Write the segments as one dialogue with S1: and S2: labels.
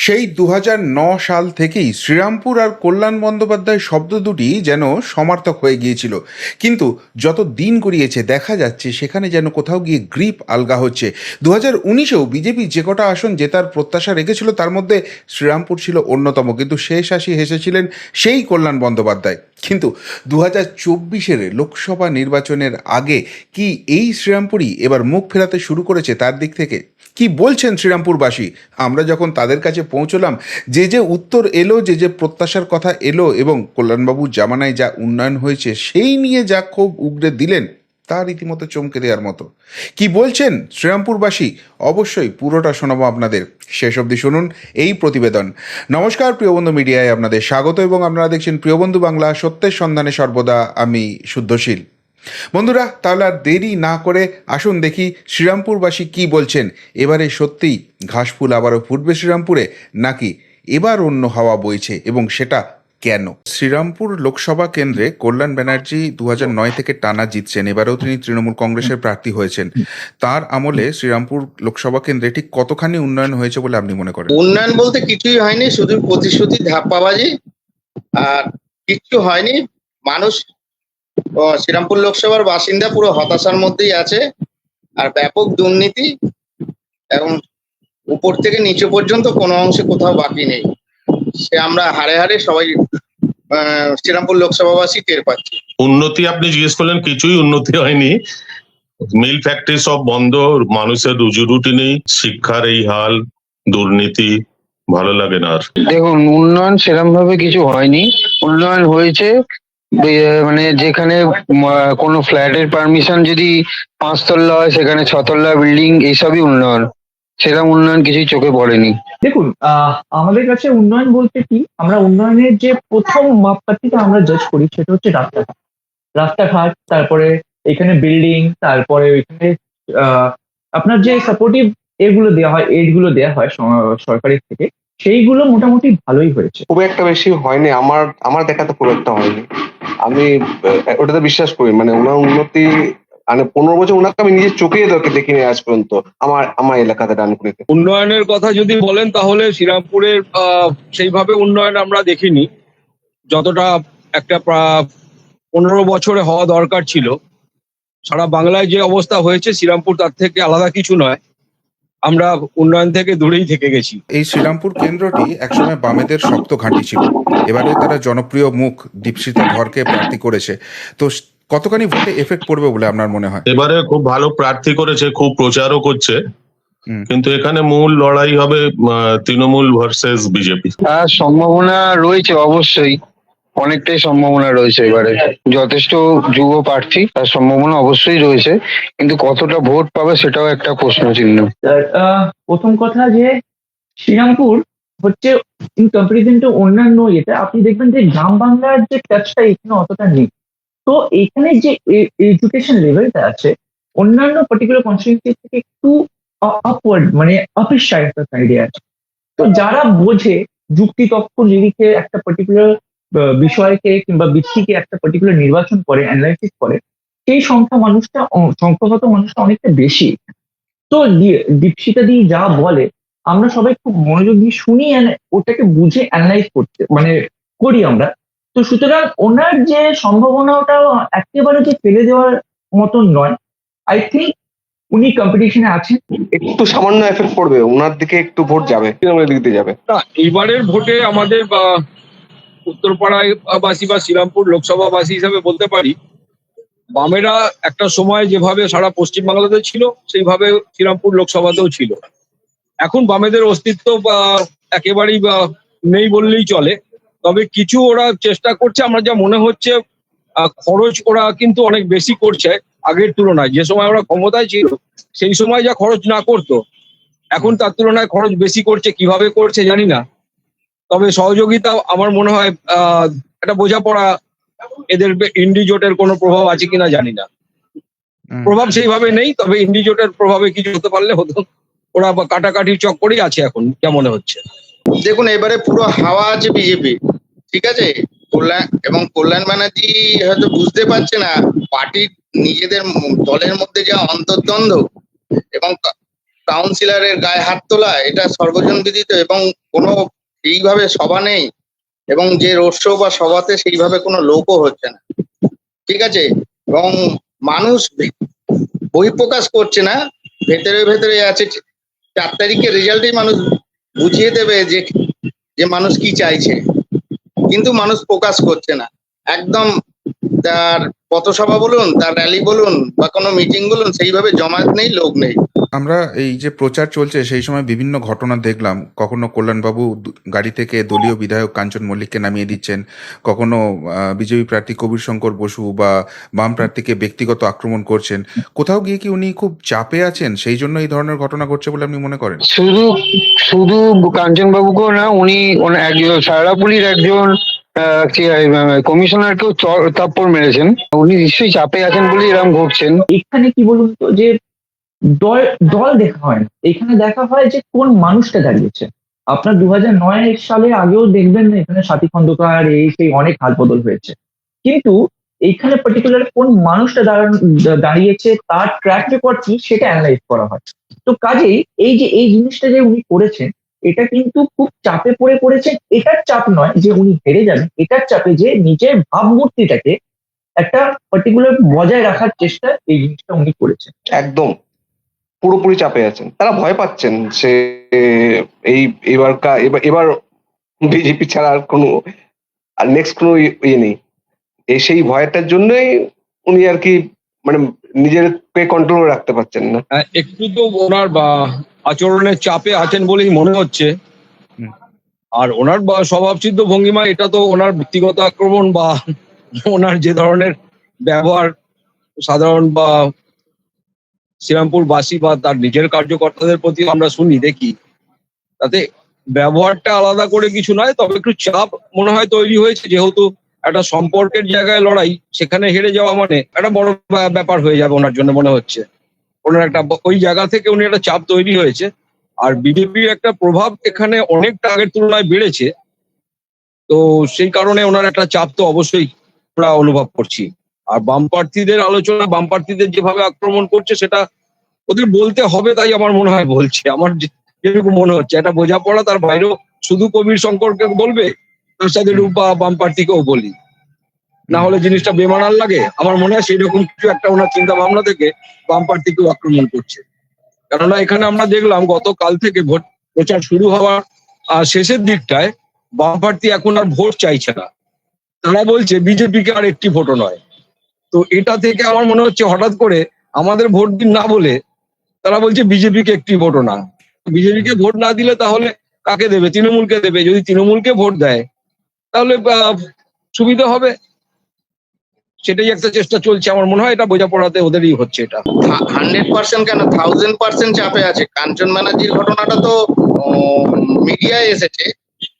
S1: সেই দু সাল থেকেই শ্রীরামপুর আর কল্যাণ বন্দ্যোপাধ্যায় শব্দ দুটি যেন সমার্থক হয়ে গিয়েছিল। কিন্তু যত দিন গড়িয়েছে, দেখা যাচ্ছে সেখানে যেন কোথাও গিয়ে গ্রিপ আলগা হচ্ছে। দু হাজার উনিশেও বিজেপি যে কটা আসন জেতার প্রত্যাশা রেখেছিল, তার মধ্যে শ্রীরামপুর ছিল অন্যতম। কিন্তু শেষ হাসি হেসেছিলেন সেই কল্যাণ বন্দ্যোপাধ্যায়। কিন্তু দু হাজার চব্বিশের লোকসভা নির্বাচনের আগে কি এই শ্রীরামপুরই এবার মুখ ফেরাতে শুরু করেছে তার দিক থেকে? কি বলছেন শ্রীরামপুরবাসী? আমরা যখন তাদের কাছে পৌঁছলাম। যে যে উত্তর এলো, যে যে প্রত্যাশার কথা এলো এবং কল্যাণবাবুর জামানায় যা উন্নয়ন হয়েছে সেই নিয়ে যা ক্ষোভ উগড়ে দিলেন, তা রীতিমতো চমকে দেওয়ার মতো। কি বলছেন শ্রীরামপুরবাসী? অবশ্যই পুরোটা শোনাবো আপনাদের। শেষ অবধি শুনুন এই প্রতিবেদন। নমস্কার প্রিয়বন্ধু মিডিয়ায় আপনাদের স্বাগত এবং আপনারা দেখছেন প্রিয়বন্ধু বাংলা সত্যের সন্ধানে সর্বদা আমি শুদ্ধশীল। বন্ধুরা, তাহলে আর দেরি না করে আসুন দেখি শ্রীরামপুরবাসী কি বলছেন। এবারে সত্যিই ঘাসফুল আবারও ফুটবে শ্রীরামপুরে, নাকি এবার অন্য হাওয়া বইছে এবং সেটা কেন? শ্রীরামপুর লোকসভা কেন্দ্রে কল্যাণ ব্যানার্জি দু নয় থেকে টানা জিতছেন। এবারেও তিনি তৃণমূল কংগ্রেসের প্রার্থী হয়েছেন। তার আমলে শ্রীরামপুর লোকসভা কেন্দ্রে ঠিক কতখানি উন্নয়ন হয়েছে বলে আপনি মনে করেন?
S2: উন্নয়ন বলতে কিছুই হয়নি, শুধু প্রতিশ্রুতি ধাপ্পাবাজি। আর কিচ্ছু হয়নি, মানুষ শ্রীরামপুর লোকসভার বাসিন্দা পুরো হতাশার মধ্যেই আছে আর ব্যাপক দুর্নীতি এবং উপর থেকে নিচে পর্যন্ত কোনো অংশে কোথাও বাকি নেই। সে আমরা হারে হারে সবাই আহ, শ্রীরামপুর লোকসভাবাসী টের পাচ্ছি।
S3: উন্নতি আপনি জিজ্ঞেস করলেন কিছুই উন্নতি হয়নি। মিল ফ্যাক্টরি সব বন্ধ মানুষের রুজি রুটি নেই শিক্ষার এই হাল দুর্নীতি ভালো লাগে না আর।
S4: দেখুন উন্নয়ন সেরকম ভাবে কিছু হয়নি। উন্নয়ন হয়েছে মানে যেখানে কোনো ফ্ল্যাটের পারমিশন যদি পাঁচতলা হয় সেখানে ছতলা বিল্ডিং এইসবই উন্নয়ন। সেরকম উন্নয়ন কিছুই চোখে পড়েনি।
S5: দেখুন আমাদের কাছে উন্নয়ন বলতে কি আমরা উন্নয়নের যে প্রথম মাপকাঠিটা আমরা জাজ করি সেটা হচ্ছে রাস্তাঘাট। রাস্তাঘাট তারপরে এখানে বিল্ডিং তারপরে আহ, আপনার যে সাপোর্টিভ এগুলো দেওয়া হয় এডগুলো দেওয়া হয় সরকারের থেকে সেইগুলো মোটামুটি ভালোই হয়েছে।
S6: খুব একটা বেশি হয়নি আমার আমার দেখাতে খুব একটা হয়নি। আমি ওটাতে বিশ্বাস করি মানে ওনার উন্নতি মানে পনেরো বছর ওনাকে আমি নিজের চোখে দেখে দেখিনি আজ পর্যন্ত আমার আমার এলাকাতে ডানকুনিতে।
S7: উন্নয়নের কথা যদি বলেন তাহলে শ্রীরামপুরের আহ, সেইভাবে উন্নয়ন আমরা দেখিনি। যতটা একটা পনেরো বছরে হওয়া দরকার ছিল। সারা বাংলায় যে অবস্থা হয়েছে শ্রীরামপুর তার থেকে আলাদা কিছু নয়। আমরা উন্নয়ন থেকে দূরেই থেকে গেছি।
S1: এই শ্রীরামপুর কেন্দ্রটি একসময় বামেদের শক্ত ঘাঁটি ছিল। এবারে তারা জনপ্রিয় মুখ দীপশিতা ধরকে প্রার্থী করেছে। তো কতখানি ভোটে এফেক্ট পড়বে বলে আপনার মনে হয়?
S3: এবারে খুব ভালো প্রার্থী করেছে খুব প্রচারও করছে।
S1: হুম।
S3: কিন্তু এখানে মূল লড়াই হবে তৃণমূল ভার্সেস বিজেপি।
S4: তার সম্ভাবনা রয়েছে অবশ্যই। অনেকটাই সম্ভাবনা রয়েছে এবারে। যথেষ্ট যুব প্রার্থী, তার সম্ভাবনা অবশ্যই রয়েছে, কিন্তু কতটা ভোট পাবে সেটাও একটা প্রশ্ন চিহ্ন।
S5: প্রথম কথা যে, শ্রীরামপুর হচ্ছে ইন কম্পারিজন টু অন্যান্য ইয়েতে, আপনি দেখবেন যে গ্রাম বাংলার যে টাচটা এখানে অতটা নেই। তো এখানে যে এডুকেশন লেভেলটা আছে, অন্যান্য পার্টিকুলার কনস্টিটিউন্সি থেকে একটু আপওয়ার্ড মানে আপিস সাইডে আছে। তো যারা বোঝে যুক্তি তক্ক নিরিখে একটা পার্টিকুলার বিষয়কে কিংবা ব্যক্তিকে একটা পার্টিকুলার নির্বাচন করে অ্যানালাইসিস করে সেই সংখ্যা মানুষটা অ- সংখ্যাগত মানুষটা অনেকটা বেশি। তো দীপশিতা দি যা বলে আমরা সবাই খুব মনোযোগ দিয়ে শুনি ওটাকে বুঝে অ্যানালাইজ করতে মানে করি আমরা। তো সুতরাং ওনার যে সম্ভাবনাটা একেবারে যে ফেলে দেওয়ার মতন নয়। আই থিঙ্ক উনি কম্পিটিশনে আছেন।
S6: একটু সামান্য এফেক্ট পড়বে ওনার দিকে একটু ভোট যাবে তৃণমূলের দিক দিয়ে যাবে
S7: না এইবারের ভোটে আমাদের আহ, উত্তরপাড়ায় বাসী বা শ্রীরামপুর লোকসভাবাসী হিসাবে বলতে পারি বামেরা একটা সময় যেভাবে সারা পশ্চিমবাংলাতে ছিল সেইভাবে শ্রীরামপুর লোকসভাতেও ছিল। এখন বামেদের অস্তিত্ব একেবারেই নেই বললেই চলে। তবে কিছু ওরা চেষ্টা করছে আমার যা মনে হচ্ছে খরচ ওরা কিন্তু অনেক বেশি করছে আগের তুলনায়। যে সময় ওরা ক্ষমতায় ছিল সেই সময় যা খরচ না করতো এখন তার তুলনায় খরচ বেশি করছে কীভাবে করছে জানি না। তবে সহযোগিতা আমার মনে হয় আহ, একটা বোঝাপড়া এদের ইন্ডিজোটের কোনো প্রভাব আছে কিনা জানি না। প্রভাব সেইভাবে নেই তবে ইন্ডিজোটের প্রভাবে কিছু হতে পারলে হতো। ওরা কাটাকাটির চক্করেই আছে এখন যা মনে হচ্ছে।
S2: দেখুন এবারে পুরো হাওয়া আছে বিজেপি ঠিক আছে? কল্যাণ এবং কল্যাণ ব্যানার্জি হয়তো বুঝতে পারছে না পার্টির নিজেদের দলের মধ্যে যা অন্তর্দ্বন্দ্ব এবং কাউন্সিলরের গায়ে হাত তোলা এটা সর্বজন বিদিত এবং কোনো এইভাবে সভা নেই এবং যে রোড বা সভাতে সেইভাবে কোনো লোকও হচ্ছে না। ঠিক আছে? এবং মানুষ বহিঃপ্রকাশ করছে না, ভেতরে ভেতরে আছে। চার তারিখের রেজাল্টেই মানুষ বুঝিয়ে দেবে যে যে মানুষ কি চাইছে। কিন্তু মানুষ প্রকাশ করছে না। একদম তার পথসভা বলুন, তার র্যালি বলুন বা কোনো মিটিং বলুন, সেইভাবে জমায়েত নেই, লোক নেই।
S1: আমরা এই যে প্রচার চলছে সেই সময় বিভিন্ন ঘটনা দেখলাম। কখনো কল্যাণবাবু গাড়ি থেকে দলীয় বিধায়ক কাঞ্চন মল্লিককে নামিয়ে দিচ্ছেন। কখনো বিজেপি প্রার্থী কবির শঙ্কর বসু বা বাম প্রার্থীকে ব্যক্তিগত আক্রমণ করছেন। কোথাও গিয়ে কি উনি খুব চাপে আছেন? সেই জন্য এই ধরনের ঘটনা ঘটছে বলে আপনি মনে করেন?
S4: শুধু শুধু কাঞ্চন বাবুকেও না উনি ওনা- একজন সারাপুলির একজন কমিশনারকেও চর থাপ্পড় মেরেছেন। উনি নিশ্চয়ই চাপে আছেন বলে এরকম ঘটছেন
S5: এখানে কি বলুন তো যে দল দল দেখা হয় না। এখানে দেখা হয় যে কোন মানুষটা দাঁড়িয়েছে। আপনার দু হাজার নয় সালে আগেও দেখবেন এখানে সাথী খন্দকার, এই সেই অনেক হাল বদল হয়েছে। কিন্তু এইখানে পার্টিকুলার কোন মানুষটা দাঁড়িয়েছে, তার ট্র্যাক রেকর্ড কি, সেটা অ্যানালাইজ করা হয়। তো কাজেই এই যে, এই জিনিসটা যে উনি করেছেন, এটা কিন্তু খুব চাপে পড়ে করেছেন এটার চাপ নয় যে উনি হেরে যাবেন, এটার চাপে যে নিজের ভাবমূর্তিটাকে একটা পার্টিকুলার বজায় রাখার চেষ্টা এই জিনিসটা উনি করেছেন।
S6: একদম। পুরোপুরি চাপে আছেন। তারা ভয় পাচ্ছেন সে এই এবার কা- এবার এবার বিজেপি ছাড়া আর কোনো আর নেক্সট কোনো ই- ইয়ে নেই। এই সেই ভয়টার জন্যই উনি আর কি মানে নিজেরকে কন্ট্রোল রাখতে পারছেন না।
S7: একটু তো ওনার বা আচরণের চাপে আছেন বলেই মনে হচ্ছে। আর ওনার বা স্বভাবসিদ্ধ ভঙ্গিমা এটা তো ওনার ব্যক্তিগত আক্রমণ বা ওনার যে ধরনের ব্যবহার সাধারণ বা শ্রীরামপুর বাসী বা তার নিজের কার্যকর্তাদের প্রতি আমরা শুনি, দেখি। তাতে ব্যবহারটা আলাদা করে কিছু নয়, তবে একটু চাপ মনে হয় তৈরি হয়েছে, যেহেতু একটা সম্পর্কের জায়গায় লড়াই, সেখানে হেরে যাওয়া মানে একটা বড় ব্যা- ব্যাপার হয়ে যাবে ওনার জন্য মনে হচ্ছে। ওনার একটা ওই জায়গা থেকে উনি একটা চাপ তৈরি হয়েছে। আর বিজেপির একটা প্রভাব এখানে অনেকটা আগের তুলনায় বেড়েছে। তো সেই কারণে ওনার একটা চাপ তো অবশ্যই আমরা অনুভব করছি। আর বাম প্রার্থীদের আলোচনা, বাম প্রার্থীদের যেভাবে আক্রমণ করছে, সেটা ওদের বলতে হবে তাই আমার মনে হয় বলছে। আমার যেরকম মনে হচ্ছে। একটা বোঝাপড়া তার বাইরেও শুধু কবির শঙ্করকে বলবে, তার সাথে রূপা বাম প্রার্থীকেও বলি। না হলে জিনিসটা বেমানার লাগে। আমার মনে হয় সেই রকম কিছু একটা ওনার চিন্তা ভাবনা থেকে বাম প্রার্থীকেও আক্রমণ করছে। কেননা এখানে আমরা দেখলাম, গতকাল থেকে ভোট প্রচার শুরু হওয়ার শেষের দিকটায় বাম প্রার্থী এখন আর ভোট চাইছে না। তারা বলছে, বিজেপিকে আর একটি ভোটও নয়। তো এটা থেকে আমার মনে হচ্ছে হঠাৎ করে আমাদের ভোট দিন না বলে তারা বলছে বিজেপিকে একটি ভোটও না। বিজেপিকে ভোট না দিলে তাহলে কাকে দেবে? তৃণমূলকে দেবে। যদি তৃণমূলকে ভোট দেয়, তাহলে সুবিধা হবে। সেটাই একটা চেষ্টা চলছে। আমার মনে হয় এটা বোঝাপড়াতে ওদেরই হচ্ছে এটা।
S2: হান্ড্রেড পার্সেন্ট কেন? থাউজেন্ড পার্সেন্ট চাপে আছে। কাঞ্চন ব্যানার্জির ঘটনাটা তো মিডিয়ায় এসেছে।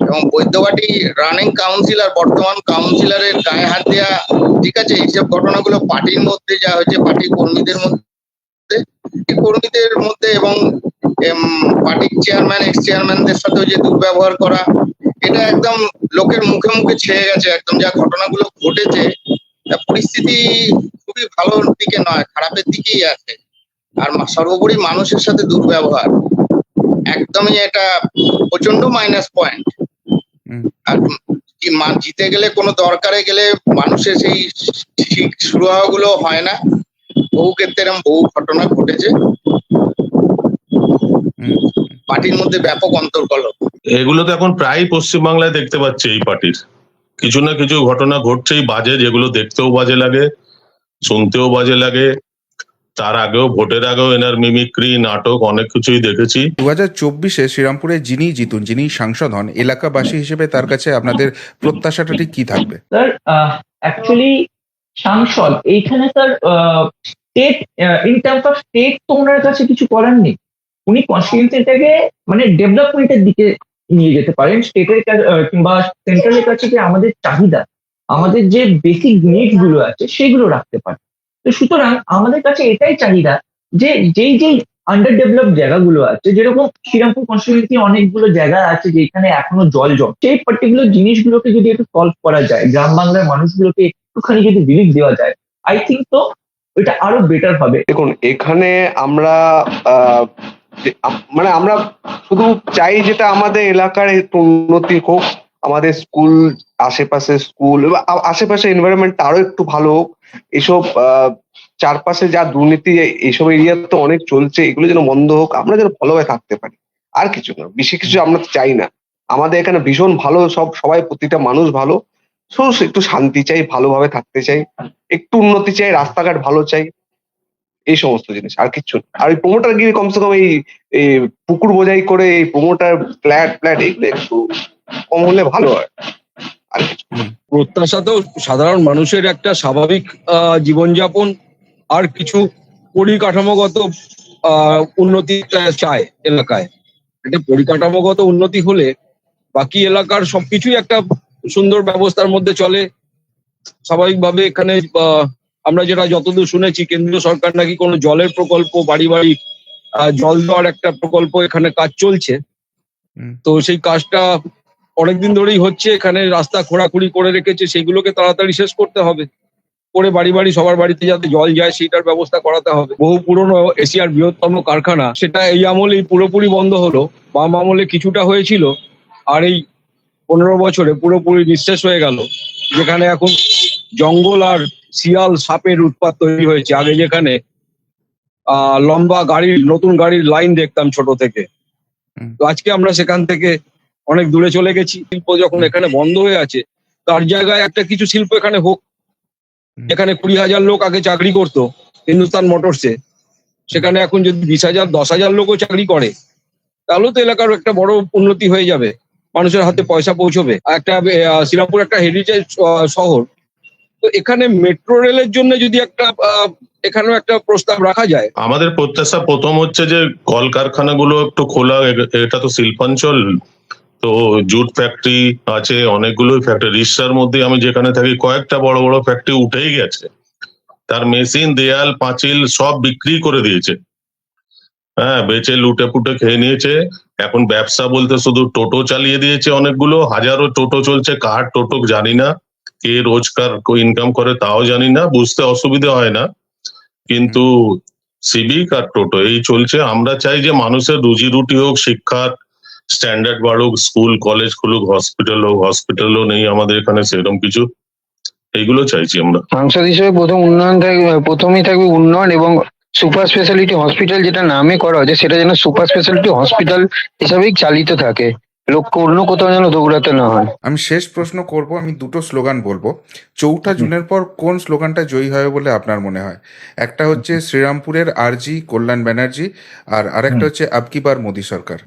S2: এবং বৈদ্যবাটি রানিং কাউন্সিলর, বর্তমান কাউন্সিলরের গায়ে হাত দেওয়া ঠিক আছে? এইসব ঘটনাগুলো পার্টির মধ্যে যা হয়েছে, পার্টির কর্মীদের মধ্যে কর্মীদের মধ্যে এবং পার্টির চেয়ারম্যান এক্স চেয়ারম্যানদের সাথে যে দুর্ব্যবহার করা, এটা একদম লোকের মুখে মুখে ছেয়ে গেছে। একদম যা ঘটনাগুলো ঘটেছে পরিস্থিতি খুবই ভালোর দিকে নয়, খারাপের দিকেই আছে। আর সর্বোপরি মানুষের সাথে দুর্ব্যবহার। একদমই এটা প্রচণ্ড মাইনাস পয়েন্ট। আর কি মা- জিতে গেলে কোনো দরকারে গেলে মানুষের সেই ঠিক শুরু হওয়াগুলো হয় না। বহু ক্ষেত্রে এরকম বহু ঘটনা ঘটেছে।
S1: হুম।
S2: পার্টির মধ্যে ব্যাপক অন্তর্কল
S3: এগুলো তো এখন প্রায় পশ্চিমবাংলায় দেখতে পাচ্ছি এই পার্টির। কিছু না কিছু ঘটনা ঘটছেই বাজে যেগুলো দেখতেও বাজে লাগে শুনতেও বাজে লাগে। তার আগেও ভোটের আগেও এনার মিমিক্রি নাটক অনেক কিছুই দেখেছি।
S1: দু হাজার চব্বিশে শ্রীরামপুরে যিনি জিতুন যিনি সাংসদ হন এলাকাবাসী হিসেবে তার কাছে আপনাদের প্রত্যাশাটা ঠিক কি থাকবে?
S5: স্যার অ্যাকচুয়ালি সাংসদ এইখানে sir state in terms of state তো ওনার কাছে কিছু করার নেই। উনি কনস্টিটিউন্সিটাকে মানে ডেভেলপমেন্টের দিকে নিয়ে যেতে পারেন স্টেটের কিংবা সেন্ট্রালের কাছে যে আমাদের চাহিদা আমাদের যে বেসিক নিডসগুলো আছে সেগুলো রাখতে পারে তো সুতরাং আমাদের কাছে এটাই চাহিদা যে যেই যেই আন্ডার ডেভেলপ জায়গাগুলো আছে, যেরকম শ্রীরামপুর কনস্টিটিউন্সি অনেকগুলো জায়গা আছে যেখানে এখনও জল জম সেই পার্টিকুলার জিনিসগুলোকে যদি একটু সলভ করা যায়, গ্রাম বাংলার মানুষগুলোকে একটুখানি যদি রিলিফ দেওয়া যায় আই থিঙ্ক তো এটা আরও বেটার হবে।
S6: দেখুন, এখানে আমরা মানে আমরা শুধু চাই যেটা আমাদের এলাকার উন্নতি হোক আমাদের স্কুল, আশেপাশে স্কুল আশেপাশে এনভায়রনমেন্ট আরও একটু ভালো হোক। এসব চারপাশে যা দুর্নীতি এইসব এরিয়া তো অনেক চলছে, এগুলো যেন বন্ধ হোক, আমরা যেন ভালোভাবে থাকতে পারি। আর কিছু না, বেশি কিছু আমরা চাই না। আমাদের এখানে ভীষণ ভালো সব, সবাই প্রতিটা মানুষ ভালো। একটু শান্তি চাই, ভালোভাবে থাকতে চাই। একটু উন্নতি চাই, রাস্তাঘাট ভালো চাই। এই সমস্ত জিনিস, আর কিছু। আর ওই প্রমোটার গিয়ে কমসে কম এই এই পুকুর বোঝাই করে, এই প্রমোটার ফ্ল্যাট ফ্ল্যাট এগুলো একটু কম হলে ভালো হয়।
S7: প্রত্যাশা তো সাধারণ মানুষের একটা স্বাভাবিক জীবনযাপন আর কিছু পরিকাঠামোগত উন্নতি চায় এলাকায়। এটা পরিকাঠামোগত উন্নতি হলে বাকি এলাকার সবকিছুই একটা সুন্দর ব্যবস্থার মধ্যে চলে। স্বাভাবিকভাবে এখানে আহ, আমরা যেটা যতদূর শুনেছি কেন্দ্রীয় সরকার নাকি কোনো জলের প্রকল্প বাড়ি বাড়ি আহ, জল দেওয়ার একটা প্রকল্প এখানে কাজ চলছে। তো সেই কাজটা অনেকদিন ধরেই হচ্ছে এখানে রাস্তা খোঁড়াখুড়ি করে রেখেছে সেগুলোকে তাড়াতাড়ি শেষ করতে হবে। করে বাড়ি বাড়ি সবার বাড়িতে যাতে জল যায় সেটার ব্যবস্থা করাতে হবে। বহু পুরনো এশিয়ার বৃহত্তম কারখানা সেটা এই আমলেই পুরোপুরি বন্ধ হলো। বাম আমলে কিছুটা হয়েছিল আর এই পনেরো বছরে পুরোপুরি নিঃশেষ হয়ে গেল। যেখানে এখন জঙ্গল আর শিয়াল সাপের উৎপাত তৈরি হয়েছে। আগে যেখানে আহ লম্বা গাড়ির নতুন গাড়ির লাইন দেখতাম ছোট থেকে। তো আজকে আমরা সেখান থেকে অনেক দূরে চলে গেছি। শিল্প যখন এখানে বন্ধ হয়ে আছে তার জায়গায় একটা কিছু শিল্প এখানে হোক। এখানে কুড়ি হাজার লোক আগে চাকরি করতো হিন্দুস্তান মোটরসে সেখানে এখন যদি বিশ হাজার দশ হাজার লোকও চাকরি করে তাহলেও তো এলাকার একটা বড় উন্নতি হয়ে যাবে। মানুষের হাতে পয়সা পৌঁছবে। আর একটা শ্রীরামপুর একটা হেরিটেজ শহর। তো এখানে মেট্রো রেলের জন্য যদি একটা এখানেও একটা প্রস্তাব রাখা যায়।
S3: আমাদের প্রত্যাশা প্রথম হচ্ছে যে কলকারখানাগুলো একটু খোলা এটা তো শিল্পাঞ্চল। তো জুট ফ্যাক্টরি আছে অনেকগুলো ফ্যাক্টরি রিক্সার মধ্যে আমি যেখানে থাকি কয়েকটা বড় বড় ফ্যাক্টরি উঠেই গেছে। তার মেশিন দেয়াল পাঁচিল সব বিক্রি করে দিয়েছে। হ্যাঁ বেচে লুটে পুটে খেয়ে নিয়েছে। এখন ব্যবসা বলতে শুধু টোটো চালিয়ে দিয়েছে অনেকগুলো। হাজারো টোটো চলছে কার টোটো জানি না। কে রোজকার ইনকাম করে তাও জানি না বুঝতে অসুবিধা হয় না। কিন্তু সিভিক আর টোটো এই চলছে। আমরা চাই যে মানুষের রুজি রুটি হোক শিক্ষার স্ট্যান্ডার্ড বাড়ুক স্কুল কলেজ খুলুক হসপিটাল হোক হসপিটালও নেই আমাদের এখানে, সেরকম কিছু এইগুলো চাইছি আমরা।
S4: সাংসদ হিসেবে প্রথম উন্নয়ন থাকবে প্রথমেই থাকবে উন্নয়ন এবং সুপার স্পেশালিটি হসপিটাল যেটা নামে করা হয়েছে, সেটা যেন সুপার স্পেশালিটি হসপিটাল হিসাবেই চালিত থাকে। লক্ষ্য অন্য কোথাও যেন দৌড়াতে না হয়।
S1: আমি শেষ প্রশ্ন করব আমি দুটো স্লোগান বলব। চৌঠা জুনের পর কোন স্লোগানটা জয়ী হবে বলে আপনার মনে হয়? একটা হচ্ছে শ্রীরামপুরের আরজি কল্যাণ ব্যানার্জি আর আরেকটা হচ্ছে আবকি বার মোদী সরকার।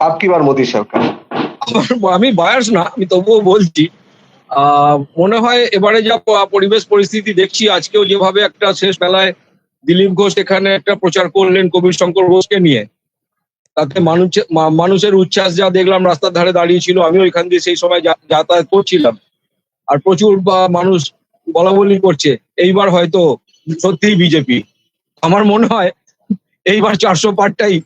S6: আপকি বার মোদী সরকার।
S7: আমি বায়াস না আমি তবুও বলছি আহ, মনে হয় এবারে যা পরিবেশ পরিস্থিতি দেখছি আজকেও যেভাবে একটা শেষ বেলায় দিলীপ ঘোষ এখানে একটা প্রচার করলেন কবির শঙ্কর ঘোষকে নিয়ে। তাতে মানুষ মা- মানুষের উচ্ছ্বাস যা দেখলাম রাস্তার ধারে দাঁড়িয়ে ছিল আমিও ওইখান দিয়ে সেই সময় যাতায়াত করছিলাম। আর প্রচুর মানুষ বলা বলি করছে এইবার হয়তো সত্যিই বিজেপি। আমার মনে হয় এইবার চারশো পারটাই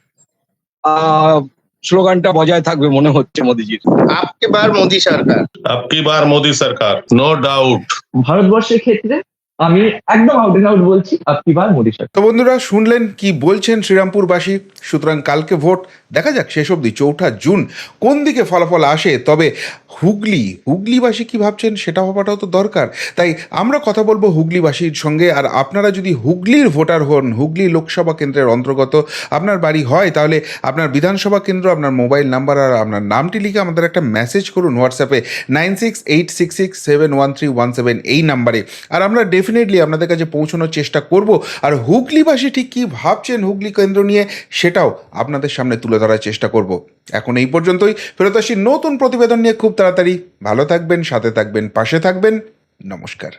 S7: আহ স্লোগানটা বজায় থাকবে মনে হচ্ছে মোদিজির।
S2: আপকে বার মোদী সরকার।
S3: আপকি বার মোদী সরকার নো ডাউট
S5: ভারতবর্ষের ক্ষেত্রে আমি একদম আউট এন্ড আউট বলছি আপনি বার মোদী সরকার
S1: তো বন্ধুরা, শুনলেন কি বলছেন শ্রীরামপুরবাসী? সুতরাং কালকে ভোট, দেখা যাক শেষ অবধি, চৌঠা জুন, কোন দিকে ফলাফল আসে? তবে হুগলি, হুগলিবাসী কি ভাবছেন সেটা হওয়াটাও তো দরকার। তাই আমরা কথা বলব হুগলিবাসীর সঙ্গে, আর আপনারা যদি হুগলির ভোটার হন, হুগলি লোকসভা কেন্দ্রের অন্তর্গত আপনার বাড়ি হয়, তাহলে আপনার বিধানসভা কেন্দ্র, আপনার মোবাইল নাম্বার আর আপনার নামটি লিখে আমাদের একটা মেসেজ করুন হোয়াটসঅ্যাপে nine six eight six six seven one three one seven এই নাম্বারে। আর আমরা ডেফিনেটলি আপনাদের কাছে পৌঁছানোর চেষ্টা করব। আর হুগলিবাসী ঠিক কী ভাবছেন হুগলি কেন্দ্র নিয়ে, সেটাও আপনাদের সামনে তুলে ধরার চেষ্টা করব। এখন এই পর্যন্তই। ফেরত আসি নতুন প্রতিবেদন নিয়ে। খুব তাড়াতাড়ি। ভালো থাকবেন, সাথে থাকবেন, পাশে থাকবেন। নমস্কার।